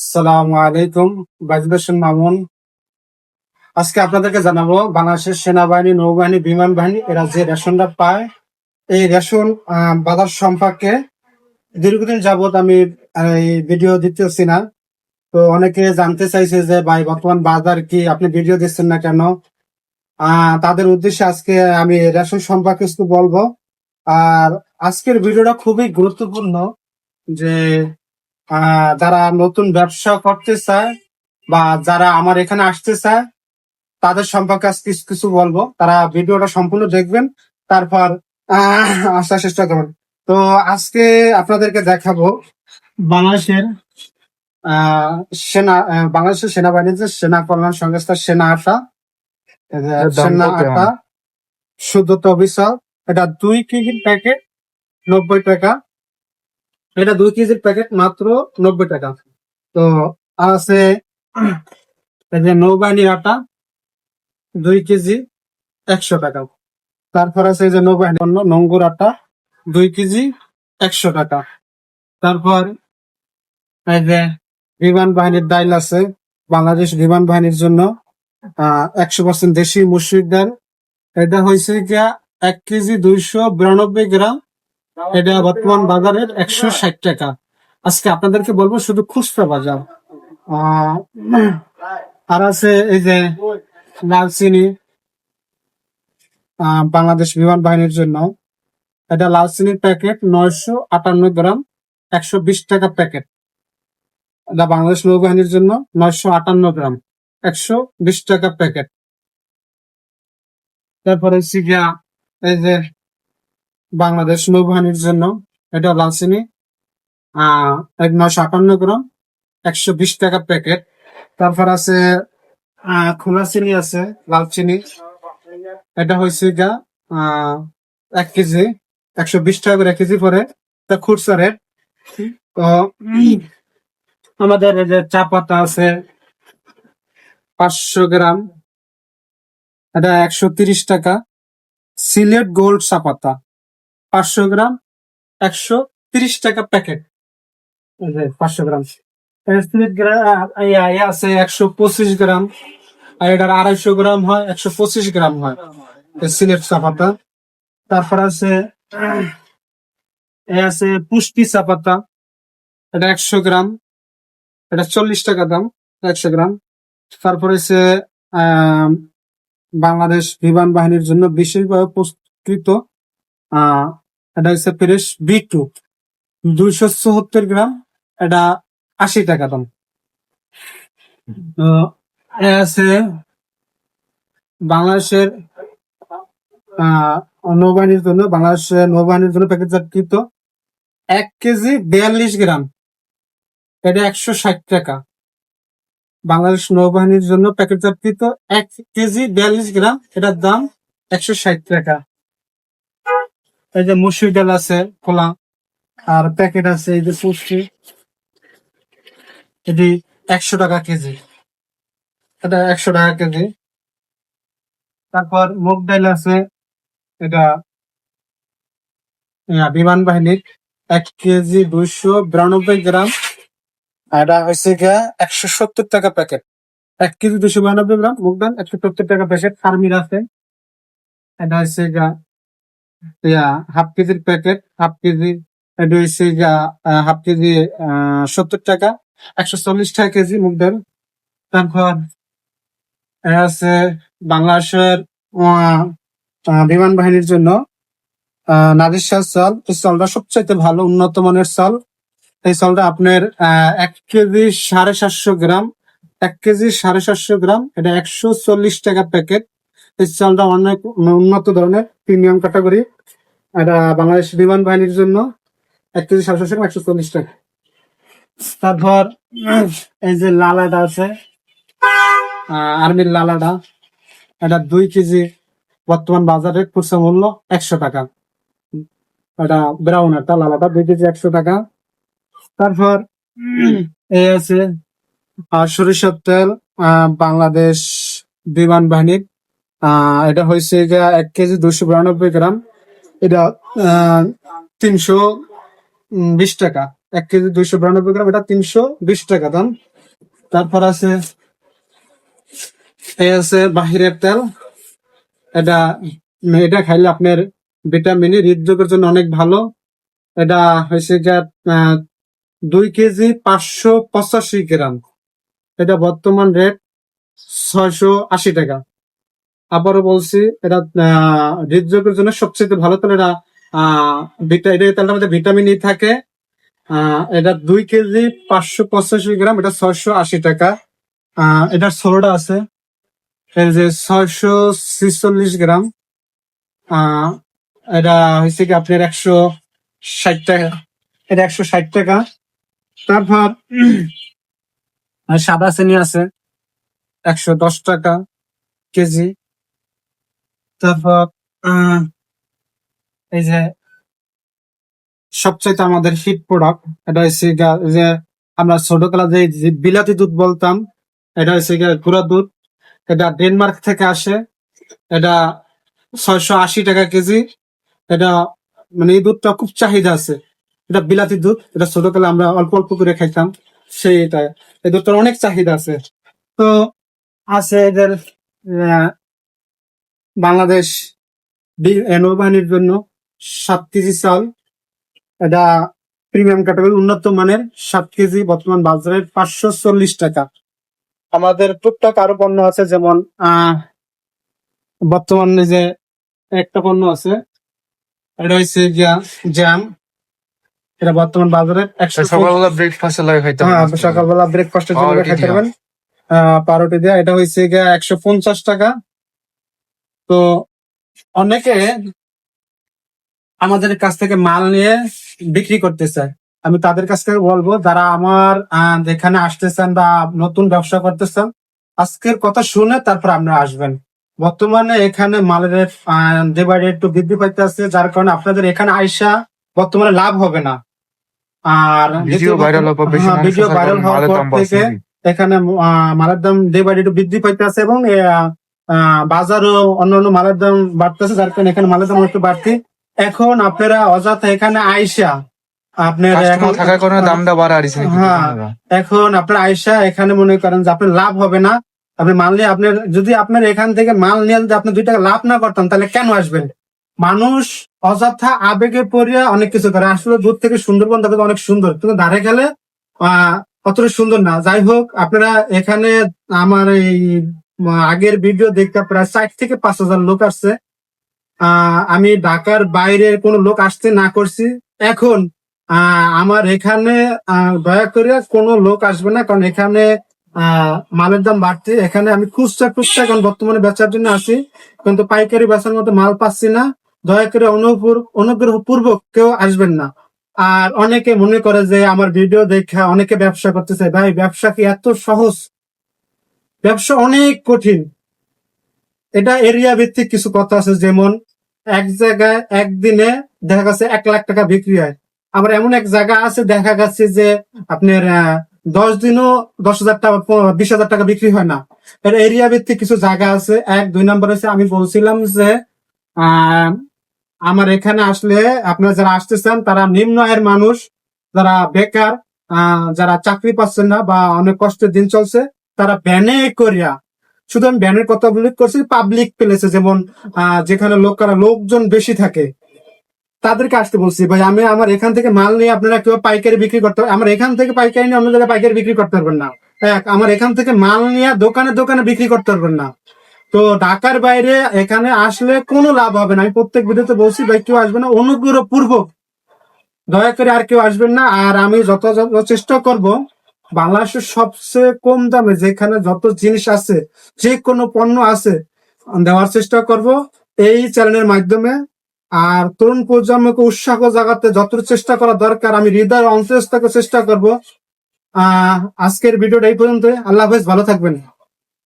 আসসালামু আলাইকুম বাজবেশন মামুন। আজকে আপনাদেরকে জানাব, বাংলাদেশের সেনাবাহিনী, নৌবাহিনী, বিমান বাহিনী, এরা যে রেশনটা পায়, এই রেশন বাজার সম্পর্কে দীর্ঘদিন যাবত আমি ভিডিও দিতেছি না। তো অনেকে জানতে চাইছে যে, ভাই, বর্তমান বাজার কি? আপনি ভিডিও দিচ্ছেন না কেন? তাদের উদ্দেশ্যে আজকে আমি রেশন সম্পর্কে কিছু বলব। আর আজকের ভিডিওটা খুবই গুরুত্বপূর্ণ যে যারা নতুন ব্যবসা করতে চায় বা যারা আমার এখানে আসতে চায় তাদের সম্পর্কে আজকে কিছু কিছু বলব। তারা ভিডিওটা সম্পূর্ণ দেখবেন তারপর আসার চেষ্টা করবেন। তো আজকে আপনাদেরকে দেখাবো বাংলাদেশের আহ, সেনা বাংলাদেশের সেনাবাহিনীর যে সেনা কল্যাণ সংস্থা সেনা দাম সেনা আটা শুদ্ধ তবিসা এটা দুই কেজির প্যাকেট নব্বই টাকা। এটা দুই কেজির প্যাকেট মাত্র নব্বই টাকা। তো আছে নৌবাহিনীর আটা, দুই কেজি একশো টাকা। তারপর আছে যে নৌবাহিনী পণ্য নঙ্গুর আটা, দুই কেজি একশো টাকা। তারপর এই যে বিমান বাহিনীর ডাইল আছে, বাংলাদেশ বিমান বাহিনীর জন্য একশো পার্সেন্ট দেশি মুসুর ডাল। এটা হয়েছে গিয়া এক কেজি দুইশো বিরানব্বই গ্রাম। এটা বর্তমান বাজারের একশো ষাট টাকা। আজকে আপনাদেরকে বলব শুধু খুচরা বাজার। আর আছে এই যে লাল চিনি আহ, বাংলাদেশ বিমান বাহিনীর জন্য। এটা লাল চিনির প্যাকেট নয়শো আটান্ন গ্রাম একশো বিশ টাকা প্যাকেট। এটা বাংলাদেশ নৌবাহিনীর জন্য নয়শো আটান্ন গ্রাম একশো বিশ টাকা প্যাকেট। তারপরে গিয়া এই যে বাংলাদেশ নৌবাহিনীর জন্য এটা লাল চিনি আহ এক নয়শো আটান্ন গ্রাম, একশো বিশ টাকা প্যাকেট। তারপর আছে খোলা চিনি আছে, লাল চিনি। এটা হয়েছে গা এক কেজি, একশো বিশ টাকা করে এক কেজি পরে। তা খুচরা রেট। তো, আমাদের যে চা পাতা আছে, পাঁচশো গ্রাম। এটা একশো তিরিশ টাকা। সিলেট গোল্ড চা পাতা। পাঁচশো গ্রাম একশো তিরিশ টাকা প্যাকেট। পাঁচশো গ্রাম। আছে একশো পঁচিশ গ্রাম। আর এটার আড়াইশো গ্রাম হয় একশো পঁচিশ গ্রাম হয়। সিলেট চা পাতা তারপর আছে এ আছে পুষ্টি চা পাতা এটা একশো গ্রাম। এটা চল্লিশ টাকা দাম একশো গ্রাম। তারপরে আহ, বাংলাদেশ বিমান বাহিনীর জন্য বিশেষভাবে প্রস্তুত এটা হচ্ছে ফ্রেশ বি টু দুইশো চুয়াত্তর গ্রাম এটা আশি টাকা দাম। আছে বাংলাদেশের নৌবাহিনীর জন্য বাংলাদেশের নৌবাহিনীর জন্য প্যাকেটজাতকৃত এক কেজি বিয়াল্লিশ গ্রাম। এটা একশো ষাট টাকা। বাংলাদেশ নৌবাহিনীর জন্য প্যাকেটজাতকৃত এক কেজি বিয়াল্লিশ গ্রাম এটার দাম একশো ষাট টাকা। এই যে মুসুর ডাল আছে খোলা আর প্যাকেট আছে এই যে পুষ্টি। এটি একশো টাকা কেজি। এটা একশো টাকা কেজি। তারপর মুগ ডাল আছে, এটা বিমান বাহিনীর এক কেজি দুইশো বিরানব্বই গ্রাম। এটা হয়েছে গিয়া একশো সত্তর টাকা প্যাকেট এক কেজি দুশো বিরানব্বই গ্রাম মুগ ডাল, একশো সত্তর টাকা প্যাকেট ফার্মির আছে। এটা হচ্ছে গা ইয়া হাফ কেজির প্যাকেট হাফ কেজি এটা গা হাফ কেজি সত্তর টাকা, একশো চল্লিশ টাকা কেজি মুগ ডাল। তারপর আছে বাংলাদেশের বিমান বাহিনীর জন্য নাদির শাহ চাল। এই চালটা সবচাইতে ভালো, উন্নত মানের চাল। এই চালটা আপনার এক কেজি সাড়ে সাতশো গ্রাম, এক কেজি সাড়ে সাতশো গ্রাম, এটা একশো চল্লিশ টাকা প্যাকেট এই চালটা অনেক উন্নত ধরনের প্রিমিয়াম ক্যাটাগরি। এটা বাংলাদেশ বিমান বাহিনীর জন্য এক কেজি সাতশো গ্রাম একশো চল্লিশ টাকা। তারপর, এই যে লালাটা আছে আর্মির লালাটা এটা দুই কেজি বর্তমান বাজারে খুচরা মূল্য একশো টাকা। এটা ব্রাউন একটা লালাটা দুই কেজি একশো টাকা। তারপর এই আছে সরিষার তেল বাংলাদেশ বিমান বাহিনীর এটা হয়েছে এক কেজি দুশো বিরানব্বই গ্রাম। এটা তিনশো বিশ টাকা। এক কেজি দুইশো বিরানব্বই গ্রাম এটা তিনশো বিশ টাকা দাম। তারপর আছে এই আছে বাহিরের তেল। এটা এটা খাইলে আপনার ভিটামিন হৃদরোগের জন্য অনেক ভালো। এটা হয়েছে আহ, দুই কেজি পাঁচশো পঁচাশি গ্রাম। এটা বর্তমান রেট ছয়শো আশি টাকা। আবারও বলছি, এটা হৃদরোগের জন্য সবচেয়ে ভালো তেল এটা এটা তেলটার মধ্যে ভিটামিন ই থাকে। এটা দুই কেজি পাঁচশো পঁচাশি গ্রাম, এটা ছয়শো আশি টাকা। এটার ষোলোটা আছে। এই যে ছয়শো ছিচল্লিশ গ্রাম। এটা হয়েছে কি আপনার একশো ষাট টাকা। এটা একশো ষাট টাকা। তারপর সাদা চিনি আছে, একশো দশ টাকা কেজি। তারপর এই যে সবচাইতে আমাদের হিট প্রোডাক্ট এটা হচ্ছে যে আমরা ছোটবেলা যে বিলাতি দুধ বলতাম, এটা হচ্ছে গুঁড়া দুধ। এটা ডেনমার্ক থেকে আসে। এটা ছয়শো আশি টাকা কেজি। এটা মানে এই দুধটা খুব চাহিদা আছে। এটা বিলাতি দুধ, এটা ছোটবেলা আমরা অল্প অল্প করে খাইতাম। সেইটা এই দুধটার অনেক চাহিদা আছে। তো, আছে এদের বাংলাদেশ নৌবাহিনীর জন্য সাত কেজি চাল এটা প্রিমিয়াম ক্যাটাগরি উন্নত মানের সাত কেজি বর্তমান বাজারে পাঁচশো চল্লিশ টাকা। আমাদের টুকটাক আরও পণ্য আছে যেমন বর্তমানে যে একটা পণ্য আছে এটা হচ্ছে গিয়া জ্যাম। এটা বর্তমান বাজারে সকালবেলা ব্রেকফাস্টে লাগে খাইতে হ্যাঁ সকালবেলা ব্রেকফাস্টের জন্য দিয়া। পারবেন। পাউরুটি দেওয়া এটা হচ্ছে গিয়া একশো পঞ্চাশ টাকা। তো অনেকে আমাদের কাছ থেকে মাল নিয়ে বিক্রি করতে চায় আমি তাদের কাছ থেকে বলব যারা আমার যেখানে আসতেছেন বা নতুন ব্যবসা করতেছেন আজকের কথা শুনে তারপর আপনারা আসবেন। বর্তমানে এখানে মালের ডে বাই ডে একটু বৃদ্ধি পাইতে আছে যার কারণে আপনাদের এখানে আইসা বর্তমানে লাভ হবে না। আর ভিডিও ভাইরাল হওয়ার বেশি হ্যাঁ, মানুষ ভিডিও ভাইরাল হওয়ার পর থেকে এখানে মালের দাম ডে বাই ডে একটু বৃদ্ধি পাইতেছে এবং আহ, বাজারও অন্যান্য মালের দাম বাড়তেছে যার কারণে এখানে মালের দাম একটু বাড়তি। এখন আপনারা অযথা এখানে আইসা আপনার এখন থাকার কারণে দামটা বাড়া হ্যাঁ। এখন আপনার আইসা এখানে মনে করেন যে আপনার লাভ হবে না। আপনি মাল নিয়ে আপনার যদি আপনার এখান থেকে মাল নিয়ে যদি আপনি দুই টাকা লাভ না করতাম তাহলে কেন আসবেন? মানুষ অযথা আবেগে পড়িয়া অনেক কিছু করে। আসলে দূর থেকে সুন্দরবন দেখতে অনেক সুন্দর কিন্তু ধারে গেলে আহ অতটা সুন্দর না। যাই হোক আপনারা এখানে আমার এই আগের ভিডিও দেখতে প্রায় ষাট থেকে পাঁচ হাজার লোক আসছে। আমি ঢাকার বাইরে কোনো লোক আসতে না করছি। এখন আমার এখানে দয়া করে কোনো লোক আসবে না, কারণ এখানে মালের দাম বাড়ছে। এখানে আমি খুচরা টুকটাক এখন বর্তমানে বেচার জন্য আছি। কিন্তু পাইকারি বেচার মতো মাল পাচ্ছি না। দয়া করে অনুপুর অনুগ্রহ পূর্বক কেউ আসবেন না। আর অনেকে মনে করে যে আমার ভিডিও দেখা অনেকে ব্যবসা করতেছে। ভাই, ব্যবসা কি এত সহজ? ব্যবসা অনেক কঠিন। এটা এরিয়া ভিত্তিক কিছু কথা আছে, যেমন এক জায়গায় একদিনে দেখা গেছে এক লাখ টাকা বিক্রি হয়। আবার এমন এক জায়গা আছে, দেখা যাচ্ছে যে আপনার দশ দিনও দশ হাজার টাকা বিশ হাজার টাকা বিক্রি হয় না। এটা এরিয়া ভিত্তিক কিছু জায়গা আছে, এক, দুই নম্বর হচ্ছে আমি বলছিলাম যে আমার এখানে আসলে আপনারা যারা আসতেছেন, তারা নিম্ন আয়ের মানুষ, যারা বেকার যারা চাকরি পাচ্ছেন না বা অনেক কষ্টের দিন চলছে তারা ব্যানে করিয়া শুধু আমি ব্যানের কথা উল্লেখ করছি পাবলিক প্লেসে যেমন যেখানে লোকেরা লোকজন বেশি থাকে, তাদেরকে আসতে বলছি, ভাই, আমি আমার এখান থেকে মাল নিয়ে আপনারা কেউ পাইকারি বিক্রি করতে আমার এখান থেকে পাইকারি নিয়ে অন্য জায়গায় পাইকারি বিক্রি করতে পারবেন না, এক, আমার এখান থেকে মাল নিয়ে দোকানে দোকানে বিক্রি করতে পারবেন না, তো ঢাকার বাইরে এখানে আসলে কোনো লাভ হবে না, আমি প্রত্যেক ভিডিওতে বলছি, ভাই, কেউ আসবে না অনুগ্রহ পূর্বক দয়া করে আর কেউ আসবেন না, আর আমি যত যত চেষ্টা করব বাংলাদেশের সবচেয়ে কম দামে যেখানে যত জিনিস আছে যে কোনো পণ্য আছে দেওয়ার চেষ্টা করব এই চ্যানেলের মাধ্যমে। আর তরুণ প্রজন্মকে উৎসাহ জাগাতে যত চেষ্টা করা দরকার, আমি হৃদয় অন্তস্থ চেষ্টা করব। আজকের ভিডিওটা এই পর্যন্ত আল্লাহ হাফেজ, ভালো থাকবেন।